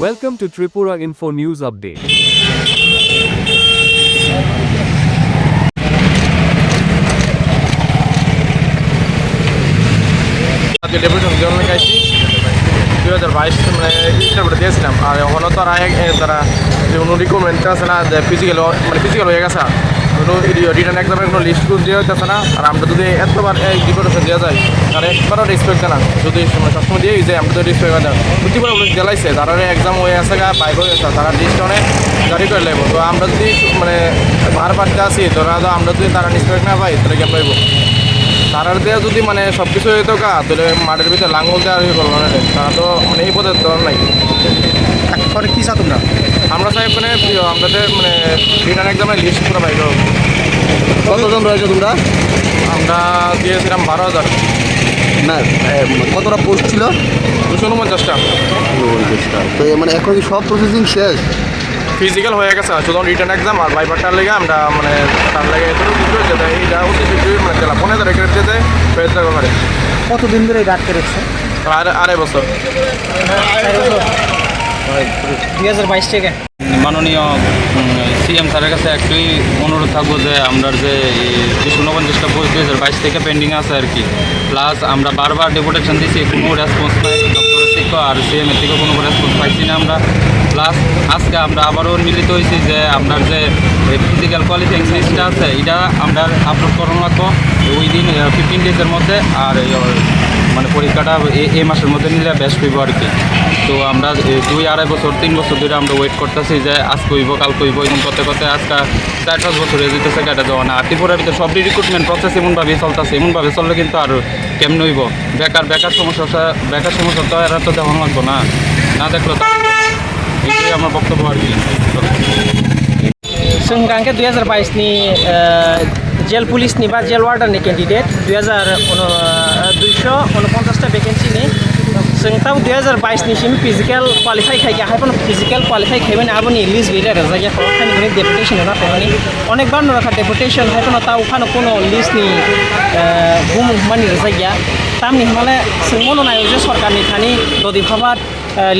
Welcome to Tripura Info News Update. Deputy জন্য গাইছি দুই হাজার বাইশ মানে ইন্টারভিউ দিয়েছিলাম, আর এখনও তো আর তারা যে কোনো রিক্রুটমেন্ট আছে না ফিজিক্যাল মানে ফিজিক্যাল হয়ে গেছে কোনো রিটার্ন এক্সামের কোনো লিস্টগুলো দেওয়া হইতেছে না। আর আমরা যদি এতবার এই ডিপ্রেশন দেওয়া যায় তারা একবারও রেসপেক্ট না। যদি সবসময় দিয়ে যে আমরা তো রেসপেক্ট না। প্রতিবার ওগুলো জ্বালাইছে তারা এক্সাম হয়ে আছে গা বাইক হয়ে আছে তারা লিস্ট অনেক জারি করে লাগবো তো আমরা যদি মানে বারবার আসি তো আমরা যদি তারা রেসপেক্ট না পাই তাহলে কেমন পাইবো তারার দেওয়া যদি মানে সব কিছু হইতো গা তাহলে মাঠের ভিতরে লাঙ্গল দেওয়া ইয়ে করল না তারা তো মানে এই পদের ধরন নাই। পরে কি চাও তোমরা আমরা চাই মানে আমাদের মানে রিটার্ন এক্সামের লিস্ট পুরো বাইর হোক। কতজন রয়েছে তোমরা? আমরা দিয়েছিলাম বারো হাজার। না কতটা পোস্ট ছিল? দুশো উনপঞ্চাশটা। তো মানে এখন কি সব প্রসেসিং শেষ? ফিজিক্যাল হয়ে গেছে শুধু রিটার্ন এক্সাম আর বাইপারটার লেগে আমরা মানে তার লেগে এতটুকু কিছু হয়েছে তাই এইটা অতি শীঘ্রই মানে জেলা পনেরো তারিখে যেতে ফেরত দেওয়া পারে কতদিন ধরে এই কেটেছে? আর আড়াই বছর। দুই হাজার বাইশ থেকে। মাননীয় সিএম স্যারের কাছে একটাই অনুরোধ থাকব যে আমরা যে দুশো উনপঞ্চাশটা পোস্ট দুই হাজার বাইশ থেকে পেন্ডিং আছে আর কি। প্লাস আমরা বারবার ডেপুটেশন দিচ্ছি কোনো রেসপন্স নাই ডক্টরের থেকে এর থেকে কোনো রেসপন্স পাইছি না আমরা। প্লাস আজকে আমরা আবারও মিলিত হয়েছি যে আপনার যে ফিজিক্যাল কোয়ালিফাইং লিস্টটা আছে, এটা আমরা আপলোড করানো লাগবো। ওই দিন ফিফটিন ডেজের মধ্যে আর এই, মানে পরীক্ষাটা এ- এই মাসের মধ্যে নিলে বেস্ট হইব আর কি তো আমরা এ, দুই আড়াই বছর তিন বছর ধরে আমরা ওয়েট করতেছি যে আজকে হইব কালকে হইব এরকম করতে করতে আজকে চার পাঁচ বছর হয়ে যেতেছে কাটা দেওয়া না আর ত্রিপুরার ভিতরে সব রিক্রুটমেন্ট প্রসেস এমনভাবেই চলতেছে এমনভাবে চললে কিন্তু আর কেমন হইব বেকার বেকার সমস্যা বেকার সমস্যা তো এরা তো দেওয়া লাগবো না না দেখলো তো এইটাই আমার বক্তব্য আর কি जों गांखे दुई हाजार बाइसनि जेल पुलिसनि बा जेल वार्डारनि केन्डिडेट दुई हाजार दुइस' उनपन्सासथा भेकेन्सिनि जों ताव दुई हाजार बाइसनिसिम physical qualify खायगा हायफोन physical qualify खायमाने आबोनि list गैला आरो जायगाखौ खायनि डेपुटेसन नाथाय माने अनेकबार नराखा डेपुटेसन हायफोन ताव खानो कोनो लिस्टनि बुमुं मानि जायगाया तामनि हिमालय सोंमोनो नायो जे सरकारनि थानि ददि भाबात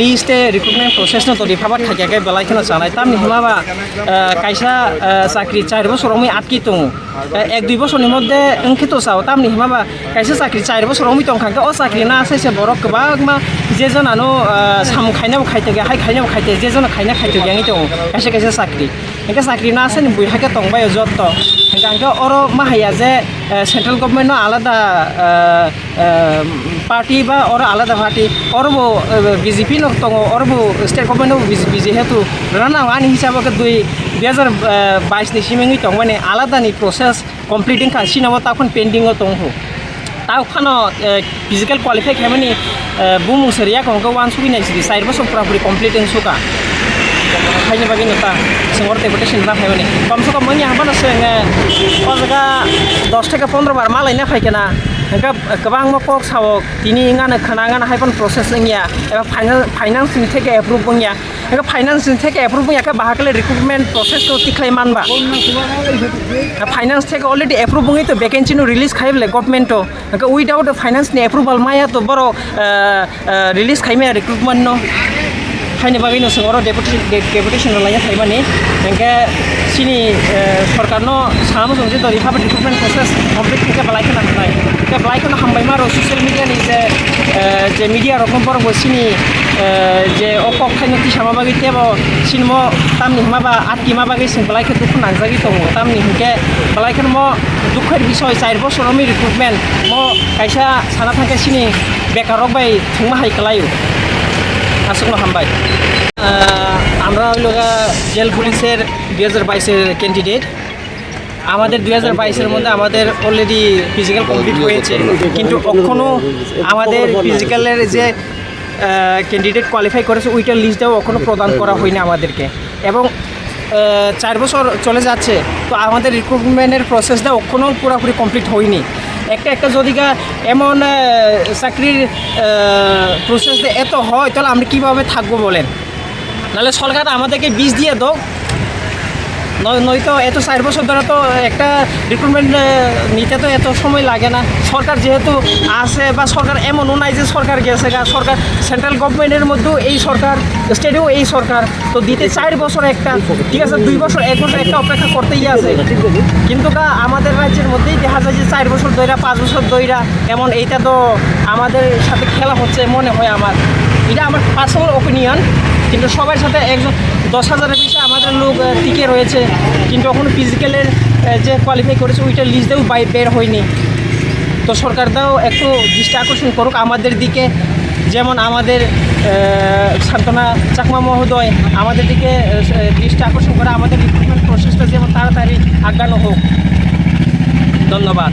लिस्टे रिक्रुटमेन्ट प्रसेसनो तो रिफाबाद खाइखाखै बेलायखोनो जानाय ताम निहिमाबा कायसा চাকরি চার বছর আমি আটকি তো এক, দুই বছরনি মধ্যে অঙ্কিত চাও। তামনি মানে হিমাবা কাইসে চাকরি চার বছর আমি তংখাকে ও চাকরি না আছে সে বড় গোবাক মা যে জনানো সাম খাইনাও খাইতে গে হাই খাইনাও খাইতে যে জন খাইনা খাইতে গে আমি তো কাইসে কাইসে চাকরি खायसे खायसे चाकरि इनका चाकरि ना आसेनि बयहाके दंबाय जत्त इनका आंखो अर माहाया जे सेन्ट्रेल गभर्नमेन्टनो आलादा पार्टी बा अर आलादा पार्टी अरबो बिजेपि दङ अरबो स्टेट गभर्नमेन्टआव बिजे हेतु राना आंनि हिसाबै दुइ दुई हाजार बाइसनि सिमै दं माने आलादानि प्रसेस कमप्लिटिं खासिनाव ताखन पेन्डिङाव दं তা ওখানে ফিজিক্যাল কোয়ালিফাই খাইমানি বুমুং সেরিয়া কংকে ওয়ান সুবিনাই সিরি চার বছর পুরাপুরি complete সুকা haini bagin nota. Singor te bote sinra hai mani kam se kam mani haban ase nge ozaga 10 থেকে 15 বার মালাই না ফাইকে না এঙ্কা গবাং মা কক সাওক তিনি ইঙ্গানা খানাঙ্গানা হাইপন প্রসেস ইয়া এবার ফাইনান্স ফাইনান্স থেকে অ্যাপ্রুভ বঙ্গিয়া এঙ্কা ফাইনান্স থেকে অ্যাপ্রুভ বঙ্গিয়া বাহাকলে রিক্রুটমেন্ট প্রসেস তো তিখলাই মানবা ফাইনান্স থেকে অলরেডি অ্যাপ্রুভ বঙ্গি তো ভ্যাকেন্সি নো রিলিজ খাইবলে গভর্নমেন্ট তো এঙ্কা উইদাউট ফাইনান্স নি অ্যাপ্রুভাল মায়া তো বড় রিলিজ খাইমে রিক্রুটমেন্ট নো फाइनि बागै नोंसोरो डेपुटेसन लायो थायो माने हेंके सिनि सरकारनो साहा मोजां जे दरि हाबादि गभर्नमेन्ट प्रसेस कमप्लिट हेंके बालाय खोना हानाय हेंके बालाय खोना हामबाय मारो ससियेल मिडियानि जे जे मिडिया रकम बरंबो सिनि जे अकक खायनो तिसामा बागै तेब सिनमो तामनि माबा आटि माबागै सिं बालाय खोथु खोना जागि दङ तामनि हेंके बालाय खोन म दुखर बिसय चार बसर मि रिक्रुटमेन्ट म कायसा साना थांके सिनि बेकारक बाय थंमा हाइखलायो আসলে হামবাই আমরা হইল জেল পুলিশের দুই হাজার বাইশের ক্যান্ডিডেট আমাদের দুই হাজার বাইশের মধ্যে আমাদের অলরেডি ফিজিক্যাল কমপ্লিট হয়েছে। কিন্তু কখনও আমাদের ফিজিক্যালের যে ক্যান্ডিডেট কোয়ালিফাই করেছে, ওইটার লিস্টটাও এখনও প্রদান করা হয়নি আমাদেরকে। এবং চার বছর চলে যাচ্ছে, তো আমাদের রিক্রুটমেন্টের প্রসেসটা এখনও পুরোপুরি কমপ্লিট হয়নি। একটা একটা যদি এমন চাকরির প্রসেস এত হয়, তাহলে আমরা কীভাবে থাকব বলেন? নাহলে সরকার আমাদেরকে বীজ দিয়ে নয়- নয়তো এত চার বছর ধরে তো একটা রিক্রুটমেন্ট নিতে তো এত সময় লাগে না। সরকার যেহেতু আছে বা সরকার এমনও নাই যে সরকার গেছে গা, সরকার সেন্ট্রাল গভর্নমেন্টের মধ্যেও এই সরকার স্টেটেও এই সরকার। তো দিতে চার বছর একটা, ঠিক আছে, দুই বছর, এক বছর একটা অপেক্ষা করতেই আছে। কিন্তু গা, আমাদের রাজ্যের মধ্যেই দেখা যায় যে চার বছর দইরা পাঁচ বছর দইরা এমন এইটা তো আমাদের সাথে খেলা হচ্ছে মনে হয় আমার। এটা আমার পার্সোনাল ওপিনিয়ন কিন্তু সবার সাথে একজন দশ হাজারের বেশি আমাদের লোক টিকে রয়েছে। কিন্তু এখনও ফিজিক্যালের যে কোয়ালিফাই করেছে, ওইটা লিস্ট লিস্টেও বাই বের হয়নি। তো সরকার দাও একটু দৃষ্টি আকর্ষণ করুক আমাদের দিকে। যেমন আমাদের সান্ত্বনা চাকমা মহোদয়, আমাদের দিকে দৃষ্টি আকর্ষণ করে আমাদের রিক্রুটমেন্ট প্রসেসটা যেমন তাড়াতাড়ি আগানো হোক। ধন্যবাদ।